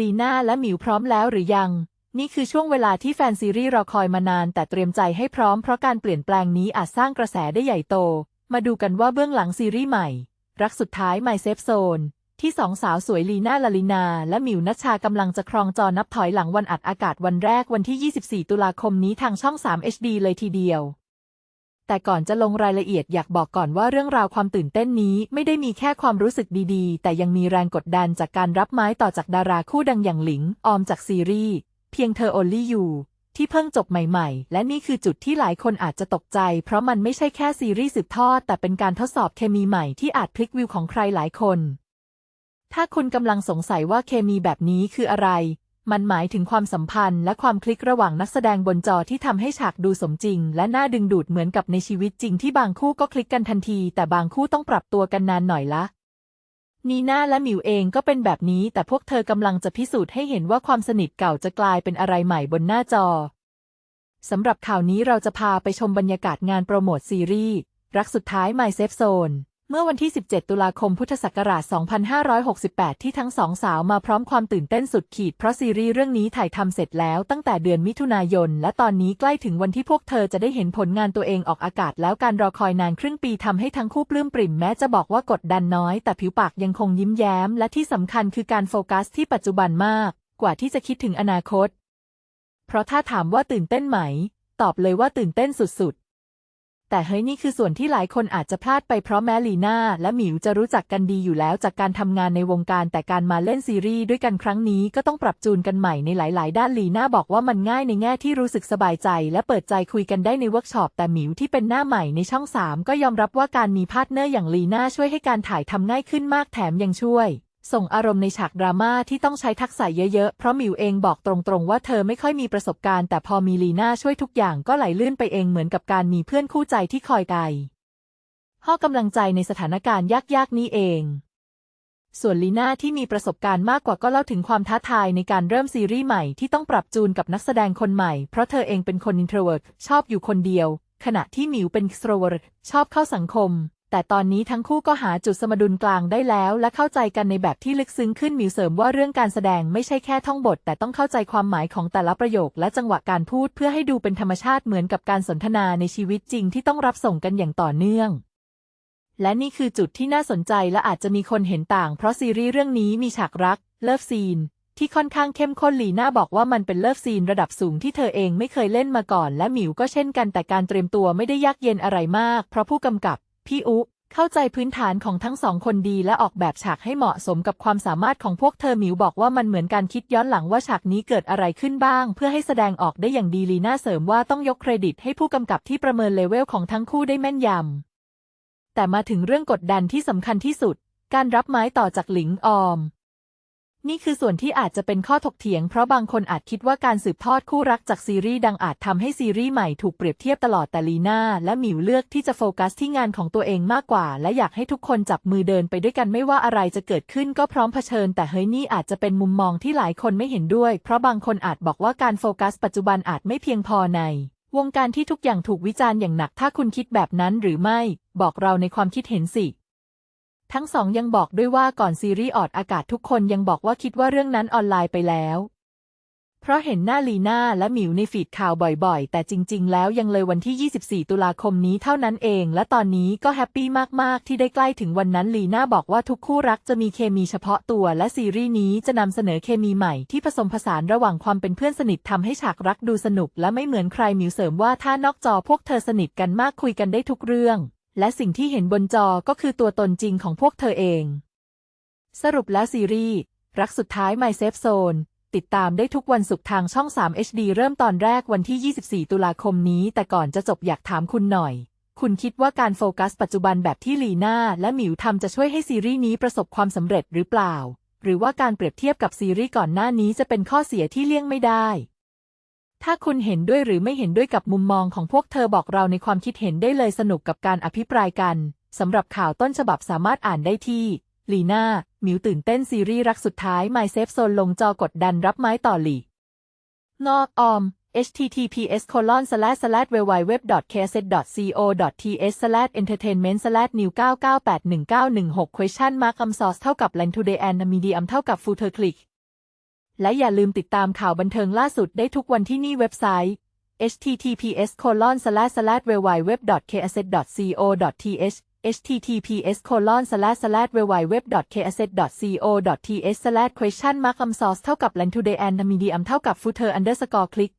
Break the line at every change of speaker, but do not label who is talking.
ลีน่าและหมิวพร้อมแล้วหรือยัง นี่คือช่วงเวลาที่แฟนซีรีส์รอคอยมานาน แต่เตรียมใจให้พร้อมเพราะการเปลี่ยนแปลงนี้อาจสร้างกระแสได้ใหญ่โต มาดูกันว่าเบื้องหลังซีรีส์ใหม่ รักสุดท้าย My Safe Zone ที่สองสาวสวยลีน่าลาลินา และหมิวนัชชากำลังจะครองจอนับถอยหลังวันอัดอากาศวันแรกวันที่ 24 ตุลาคมนี้ทางช่อง 3 HD เลยทีเดียว แต่ก่อนจะลงรายละเอียดอยากบอกก่อนว่าเรื่องราวความตื่นเต้นนี้ไม่ได้มีแค่ความรู้สึกดีๆ แต่ยังมีแรงกดดันจากการรับไม้ต่อจากดาราคู่ดังอย่างหลิง ออมจากซีรีส์ เพียงเธอ Only You ที่เพิ่งจบใหม่ๆ และนี่คือจุดที่หลายคนอาจจะตกใจ เพราะมันไม่ใช่แค่ซีรีส์สืบทอด แต่เป็นการทดสอบเคมีใหม่ที่อาจพลิกวิวของใครหลายคน ถ้าคุณกำลังสงสัยว่าเคมีแบบนี้คืออะไร มันหมายถึงความสัมพันธ์และความคลิกระหว่างนักแสดงบนจอที่ทำให้ฉากดูสมจริง และน่าดึงดูดเหมือนกับในชีวิตจริงที่บางคู่ก็คลิกกันทันที แต่บางคู่ต้องปรับตัวกันนานหน่อยละนีน่าและหมิวเองก็เป็นแบบนี้ แต่พวกเธอกำลังจะพิสูจน์ให้เห็นว่าความสนิทเก่าจะกลายเป็นอะไรใหม่บนหน้าจอสำหรับข่าวนี้เราจะพาไปชมบรรยากาศงานโปรโมทซีรีส์รักสุดท้าย My Safe Zone เมื่อวันที่ 17 ตุลาคม พุทธศักราช 2568 ที่ทั้งสองสาวมาพร้อมความตื่นเต้นสุดขีด เพราะซีรีส์เรื่องนี้ถ่ายทำเสร็จแล้วตั้งแต่เดือนมิถุนายน และตอนนี้ใกล้ถึงวันที่พวกเธอจะได้เห็นผลงานตัวเองออกอากาศ แล้วการรอคอยนานครึ่งปีทำให้ทั้งคู่ปลื้มปริ่มแม้จะบอกว่ากดดันน้อย แต่ผิวปากยังคงยิ้มแย้ม และที่สำคัญคือการโฟกัสที่ปัจจุบันมาก กว่าที่จะคิดถึงอนาคต เพราะถ้าถามว่าตื่นเต้นไหม ตอบเลยว่าตื่นเต้นสุดๆ แต่เฮ้ยนี่คือส่วนที่หลายคนอาจจะพลาดไปเพราะแม้ลีน่าและหมิวจะรู้จักกันดีอยู่แล้วจากการทำงานในวงการแต่การมาเล่นซีรีส์ด้วยกันครั้งนี้ก็ต้องปรับจูนกันใหม่ในหลาย ๆ ด้านลีน่าบอกว่ามันง่ายในแง่ที่รู้สึกสบายใจ และเปิดใจคุยกันได้ในเวิร์กช็อปแต่หมิวที่เป็นหน้าใหม่ในช่องสามก็ยอมรับว่าการมีพาร์ทเนอร์อย่างลีน่าช่วยให้การถ่ายทำง่ายขึ้นมากแถมยังช่วย ส่งอารมณ์ในฉากดราม่าที่ต้องใช้ทักษะเยอะๆ เพราะหมิวเองบอกตรงๆ ว่าเธอไม่ค่อยมีประสบการณ์ แต่พอมีลีน่าช่วยทุกอย่างก็ไหลลื่นไปเองเหมือนกับการมีเพื่อนคู่ใจที่คอยไกห้อกำลังใจในสถานการณ์ยากๆ นี้เอง ส่วนลีน่าที่มีประสบการณ์มากกว่าก็เล่าถึงความท้าทายในการเริ่มซีรีส์ใหม่ที่ต้องปรับจูนกับนักแสดงคนใหม่ เพราะเธอเองเป็นคน introvert ชอบอยู่คนเดียว ขณะที่หมิวเป็น extrovert ชอบเข้าสังคม แต่ตอนนี้ทั้งคู่ก็หาจุดสมดุลกลางได้แล้ว และเข้าใจกันในแบบที่ลึกซึ้งขึ้นมิวเสริมว่าเรื่องการแสดงไม่ใช่แค่ท่องบท แต่ต้องเข้าใจความหมายของแต่ละประโยค และจังหวะการพูดเพื่อให้ดูเป็นธรรมชาติเหมือนกับการสนทนาในชีวิตจริงที่ต้องรับส่งกันอย่างต่อเนื่องและนี่คือจุดที่น่าสนใจและอาจจะมีคนเห็นต่าง เพราะซีรีส์เรื่องนี้มีฉากรัก เลิฟซีน ที่ค่อนข้างเข้มข้นลีน่าบอกว่ามันเป็นเลิฟซีนระดับสูงที่เธอเองไม่เคยเล่นมาก่อน และหมิวก็เช่นกันแต่การเตรียมตัวไม่ได้ยากเย็นอะไรมาก เพราะผู้กำกับ พี่อุ เข้าใจพื้นฐานของทั้งสองคนดีและออกแบบฉากให้เหมาะสมกับความสามารถของพวกเธอหมิวบอกว่ามันเหมือนการคิดย้อนหลังว่าฉากนี้เกิดอะไรขึ้นบ้าง เพื่อให้แสดงออกได้อย่างดีลีน่าเสริมว่าต้องยกเครดิตให้ผู้กำกับที่ประเมินเลเวลของทั้งคู่ได้แม่นยำแต่มาถึงเรื่องกดดันที่สำคัญที่สุด การรับไม้ต่อจากหลิงออม นี่คือส่วนที่อาจจะเป็นข้อถกเถียงเพราะบางคนอาจคิดว่าการสืบทอดคู่รักจากซีรีส์ดังอาจทำให้ซีรีส์ใหม่ถูกเปรียบเทียบตลอดแต่ลีน่าและหมิวเลือกที่จะโฟกัสที่งานของตัวเองมากกว่า และอยากให้ทุกคนจับมือเดินไปด้วยกันไม่ว่าอะไรจะเกิดขึ้นก็พร้อมเผชิญ แต่เฮ้ยนี่อาจจะเป็นมุมมองที่หลายคนไม่เห็นด้วย เพราะบางคนอาจบอกว่าการโฟกัสปัจจุบันอาจไม่เพียงพอในวงการที่ทุกอย่างถูกวิจารณ์อย่างหนักถ้าคุณคิดแบบนั้นหรือไม่ บอกเราในความคิดเห็นสิ ทั้งสองยังบอกด้วยว่าก่อนซีรีส์ออกอากาศทุกคนยังบอกว่าคิดว่าเรื่องนั้นออนไลน์ไปแล้ว เพราะเห็นหน้าลีน่าและหมิวในฟีดข่าวบ่อยๆ แต่จริงๆ แล้วยังเลยวันที่ 24 ตุลาคมนี้เท่านั้นเอง และตอนนี้ก็แฮปปี้มากๆ ที่ได้ใกล้ถึงวันนั้นลีน่าบอกว่าทุกคู่รักจะมีเคมีเฉพาะตัว และซีรีส์นี้จะนำเสนอเคมีใหม่ที่ผสมผสานระหว่างความเป็นเพื่อนสนิททำให้ฉากรักดูสนุก และไม่เหมือนใครหมิวเสริมว่าถ้านอกจอพวกเธอสนิทกันมากคุยกันได้ทุกเรื่อง และสิ่งที่เห็นบนจอก็คือตัวตนจริงของพวกเธอเอง สรุปแล้วซีรีส์รักสุดท้าย My Safe Zone ติดตามได้ทุกวันศุกร์ทางช่อง 3 HD เริ่มตอนแรกวันที่ 24 ตุลาคมนี้ แต่ก่อนจะจบอยากถามคุณหน่อย คุณคิดว่าการโฟกัสปัจจุบันแบบที่ลีน่าและหมิวทำจะช่วยให้ซีรีส์นี้ประสบความสำเร็จหรือเปล่า หรือว่าการเปรียบเทียบกับซีรีส์ก่อนหน้านี้จะเป็นข้อเสียที่เลี่ยงไม่ได้ ถ้าคุณเห็นด้วยหรือไม่เห็นด้วยกับมุมมองของพวกเธอบอกเราในความคิดเห็นได้เลยสนุกกับการอภิปรายกันสำหรับข่าวต้นฉบับสามารถอ่านได้ที่ลีน่ามิวตื่นเต้นซีรีส์รักสุดท้าย My Safe Zone ลงจอกดดันรับไม้ต่อหลีงอกออม https colon slash slash www kset co th slash entertainment slash new 9981916 question mark um source เท่ากับ land today and medium เท่ากับ footer click และอย่าลืมติดตามข่าวบันเทิงล่าสุดได้ทุกวันที่นี่เว็บไซต์ https colon slash slash www kset co th https colon slash slash www kset co th slash question mark um source เท่ากับ land today and medium เท่ากับ footer underscore click